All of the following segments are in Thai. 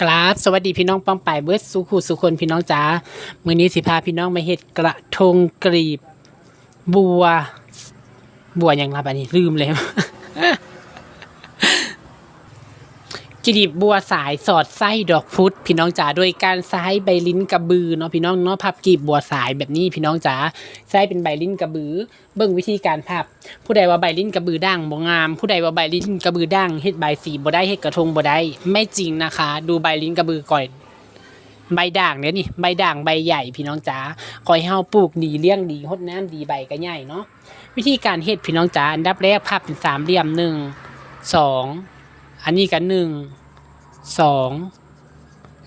ครับสวัสดีพี่น้องป้องไปายเบิร์ดสุขุสุคนพี่น้องจ๋ามื้อนี้สิพาพี่น้องมาเฮ็ดกระทงกรีบ บัว บัวอยังรับอันนี้ลืมเลย กรีบบัวสายสอดไส้ดอกพุธพี่น้องจ๋าโดยการใช้ใบลิ้นกระบือเนาะพี่น้องเนาะพับกีบบัวสายแบบนี้พี่น้องจ๋าใช้เป็นใบลิ้นกระบือ เบิ่งวิธีการพับ ผู้ใดว่าใบลิ้นกระบือด่างบ่งาม ผู้ใดว่าใบลิ้นกระบือด่างเฮ็ดใบสีบ่ได้เฮ็ดกระทงบ่ได้ไม่จริงนะคะ ดูใบลิ้นกระบือก่อนใบด่างเนี่ยนี่ใบด่างใบใหญ่พี่น้องจ๋าคอยเฮาปลูกดีเลี้ยงดีหดน้ำดีใบก็ใหญ่เนาะวิธีการเฮ็ดพี่น้องจ๋าอันดับแรกพับเป็นสามเหลี่ยมหนึ่งสองอันนี้กันหนึ่ง สอง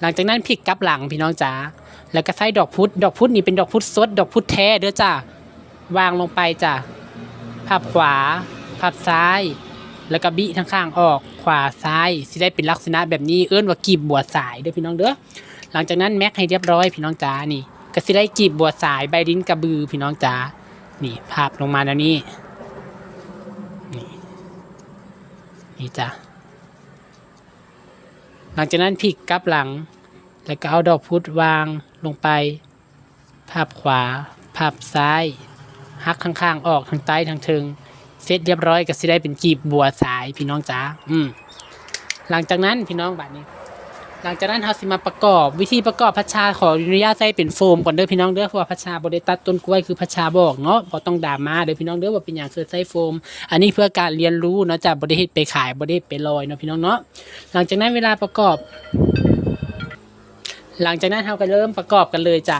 หลังจากนั้นพลิกกลับหลังพี่น้องจ๋าแล้วก็ใส่ดอกพุธดอกพุธนี่เป็นดอกพุธสด ดอกพุธแท้เด้อจ้าวางลงไปจ้ะพับขวาพับซ้าย แล้วก็บิทั้งข้างออกขวาซ้ายสิได้เป็นลักษณะแบบนี้เอิ้อนว่ากีบบัวสายเด้อพี่น้องเด้อหลังจากนั้นแม็กให้เรียบร้อยพี่น้องจ๋านี่ก็สิได้กีบบัวสายใบลิ้นกระบือพี่น้องจ๋านี่ภาพลงมาแล้วนี่นี่นี่จ้ะ หลังจากนั้นพลิกกลับหลัง แล้วก็เอาดอกพุธวางลงไป ภาพขวา ภาพซ้ายหักข้างๆ ออกทางใต้ทางเทิงเสร็จเรียบร้อยก็สิได้เป็นกีบบัวสายพี่น้องจ๋าอืมหลังจากนั้นพี่น้องบัดนี้ หลังจากนั้นเราสิมาประกอบวิธีประกอบพัชชาขออนุญาตใส่เป็นโฟมก่อนเด้อพี่น้องเด้อเพราะว่าพัชชาบริตัดต้นกล้วยคือพัชชาบอกเนาะบ่ต้องด่ามาเด้อพี่น้องเด้อว่าเป็นอย่างคือใส่โฟม อันนี้เพื่อการเรียนรู้เนาะจากบริเหตุไปขายบริเหตุไปลอยเนาะพี่น้องเนาะหลังจากนั้นเวลาประกอบ หลังจากนั้นเราก็เริ่มประกอบกันเลยจ้ะ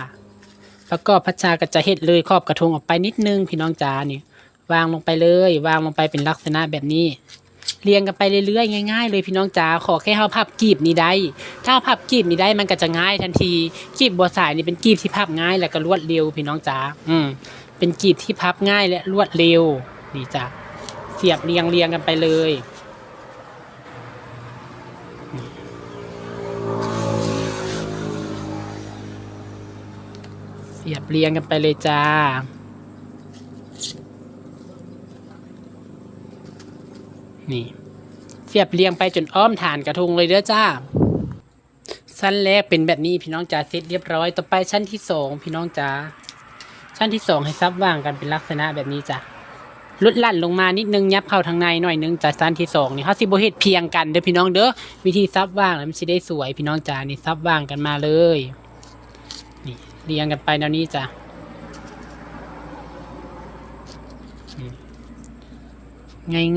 ประกอบพัชชาก็จะเฮ็ดเลยครอบกระทงออกไปนิดนึงพี่น้องจ๋านี่วางลงไปเลย วางลงไปเป็นลักษณะแบบนี้ เรียงกันไปเรื่อยๆง่ายๆ เลยพี่น้องจ๋าขอแค่เฮาพับกีบนี้ได้ ถ้าพับกีบนี้ได้มันก็จะง่ายทันทีกีบบัวสายนี่เป็นกีบที่พับง่ายและก็รวดเร็วพี่น้องจ๋าอืมเป็นกีบที่พับง่ายและรวดเร็วนี่จ้ะเสียบเรียงเรียงกันไปเลยเสียบเรียงกันไปเลยจ้า นี่ เสียบเรียงไปจนอ้อมฐานกระทงเลยเด้อจ้า ชั้นแรกเป็นแบบนี้พี่น้องจ๋าเสร็จเรียบร้อย ต่อไปชั้นที่สองพี่น้องจ๋า ชั้นที่สองให้ซับว่างกันเป็นลักษณะแบบนี้จ้ะลดลั่นลงมานิดนึงยับเข้าทางในหน่อยนึงจากชั้นที่สองนี่เขาสิบเฮ็ดเพียงกันเด้อพี่น้องเด้อวิธีซับว่างแล้วมันสิได้สวยพี่น้องจ๋านี่ซับว่างกันมาเลย นี่เรียงกันไปแนวนี้จ้ะ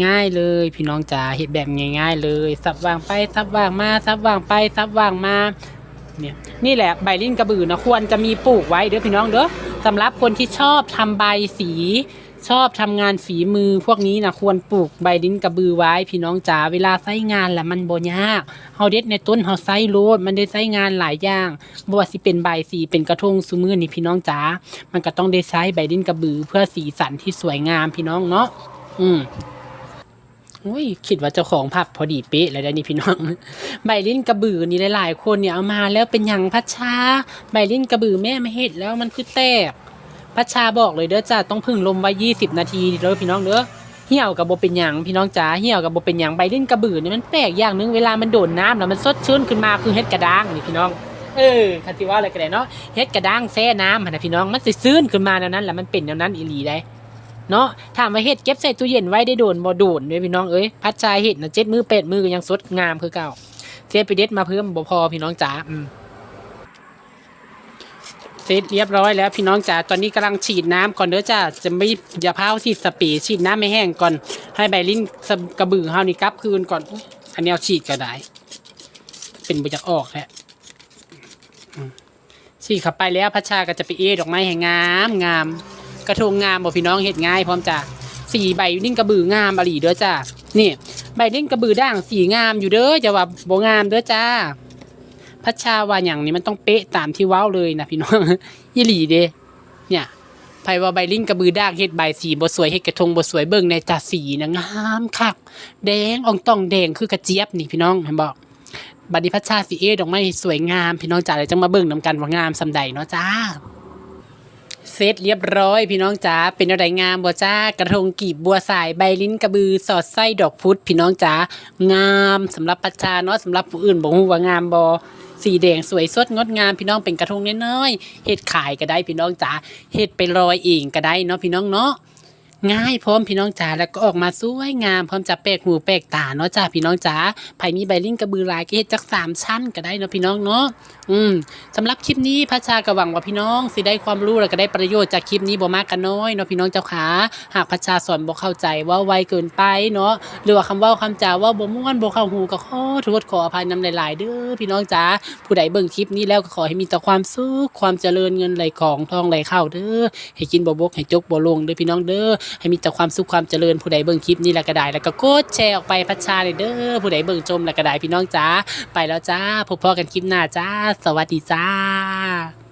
ง่ายๆเลย พี่น้องจ๋าเห็ดแบบง่าย ๆ เลยซับวางไปซับวางมาซับวางไปซับวางมาเนี่ยนี่แหละใบลิ้นกระบือนะควรจะมีปลูกไว้เด้อพี่น้องเด้อสำหรับคนที่ชอบทำใบสีชอบทำงานฝีมือพวกนี้นะควรปลูกใบลิ้นกระบือไว้ พี่น้องจ๋าเวลาใช้งานแหละมันบ่ยากเฮาเด็ดในต้นเฮาใช้โลดมันได้ใช้งานหลายอย่างบ่ว่าสิเป็นใบสีเป็นกระทงซุมือนี่พี่น้องจ๋ามันก็ต้องได้ใช้ใบลิ้นกระบือ เพื่อสีสันที่สวยงามพี่น้องเนาะอืม อุ้ยคิดว่าเจ้าของผับพอดีเป๊ะเลยได้นี่พี่น้อง ใบลิ้นกระบือนี่หลาย ๆ คนเนี่ยเอามาแล้วเป็นย่งพัชชาใบลิ้นกระบือแม่ไม่เห็ดแล้วมันคือแตกพัชชาบอกเลยเด้อจ้าต้องพึ่งลมไว้ยี่สิบนาทีเด้อพี่น้องเด้อเหี่ยวกับโบเป็นหยังพี่น้องจ๋าเหี่ยวกับโบเป็นหยังใบลิ้นกระบือนี่มันแปลกอย่างหนึงเวลามันโดนน้ำแล้วมันสดชื่นขึ้นมาคือเฮ็ดกระด้างนี่พี่น้องเออคันสิว่าอะไรกันเนาะเฮ็ดกระด้างแช่น้ำนะพี่น้องมันสิซื่นขึ้นมาแนวนั้นแหละมันเป็นแนวนั้นอีหลีได้ เนาะถามว่าเห็ดเก็บใส่ตู้เย็นไว้ได้โดนบ่โดนเด้อพี่น้องเอ้ยพัดชายเห็ดนะเจ็ดมือเป็ดมือก็ยังสดงามคือเก่าเสียไปเด็ดมาเพิ่มบ่พอพี่น้องจ๋าอืมเสร็จเรียบร้อยแล้วพี่น้องจ๋าตอนนี้กำลังฉีดน้ำก่อนเด้อจ้าจะไม่อย่าพาวฉีดสปรีฉีดน้ำไม่แห้งก่อน ให้ใบลิ้นกระบือเฮานี่กลับคืนก่อนอันนี้เอาฉีดก็ได้ เป็นบ่อยากออกแหละฉีดเข้าไปแล้วพัชชาก็จะไปเอดอกไม้ให้งามงาม กระทงงามบ่พี่น้องเฮ็ดง่ายพร้อมจ้ะสีใบดิ้นกระบืองามอลีเด้อจ้านี่ ใบดิ้นกระบือด่างสีงามอยู่เด้อจะว่าบ่งามเด้อจ้าพัชชาว่าอย่างนี้มันต้องเป๊ะตามที่เว้าเลยนะพี่น้องยี่หลีเด้เนี่ยไผว่าใบลิ้นกระบือด่างเฮ็ดใบสีบ่สวยเฮ็ดกระทงบ่สวยเบิ่งในจ้าสีนะงามคักแดงอ่องต้องแดงคือกระเจี๊ยบนี่พี่น้องเห็นบ่บัดนี้พัชชาสีเอดอกไม้สวยงามพี่น้องจ้าเลยจังมาเบิ่งนํกันว่างามซำใดเนาะจ้า เซตเรียบร้อยพี่น้องจ๋าเป็นอะไรงามบัวจ้ากระทงกีบบัวสายใบลิ้นกระบือสอดไส้ดอกพุธพี่น้องจ๋างามสำหรับประชาเนาะสำหรับผู้อื่นบอกว่างามบอสีแดงสวยสดงดงามพี่น้องเป็นกระทงน้อยๆเฮ็ดขายก็ได้พี่น้องจ๋าเฮ็ดไปลอยเองก็ได้เนาะพี่น้องเนาะ ง่ายพร้อมพี่น้องจ๋าแล้วก็ออกมาสวยงามพร้อมจะแปลกหูแปลกตาเนาะจ้าพี่น้องจ๋าไผมีใบลิ้นกระบือลายก็เฮ็ดจักสามชั้นก็ได้เนาะพี่น้องเนาะอืมสำหรับคลิปนี้พระชาก็หวังว่าพี่น้องสิได้ความรู้แล้วก็ได้ประโยชน์จากคลิปนี้บ่มากก็น้อยเนาะพี่น้องเจ้าขาหากพระชาสอนบ่เข้าใจว่าไวเกินไปเนาะหรือว่าคำว้าคำจาว่าบ่ม่วนบ่เข้าหูก็ขอโทษขออภัยนำหลาย ๆ เด้อพี่น้องจ๋าผู้ใดเบิ่งคลิปนี้แล้วก็ขอให้มีแต่ความสุขความเจริญเงินไหลของทองไหลเข้าเด้อให้กินบ่บกให้จกบ่ลงเด้อพี่น้องเด้อให้มีแต่ความสุขความเจริญผู้ใดเบิ่งคลิปนี้แล้วก็ได้แล้วก็กดแชร์ออกไปพัชชาเลยเด้อผู้ใดเบิ่งชมแล้วก็ได้พี่น้องจ้าไปแล้วจ้าพบพ่อกันคลิปหน้าจ้า สวัสดีจ้า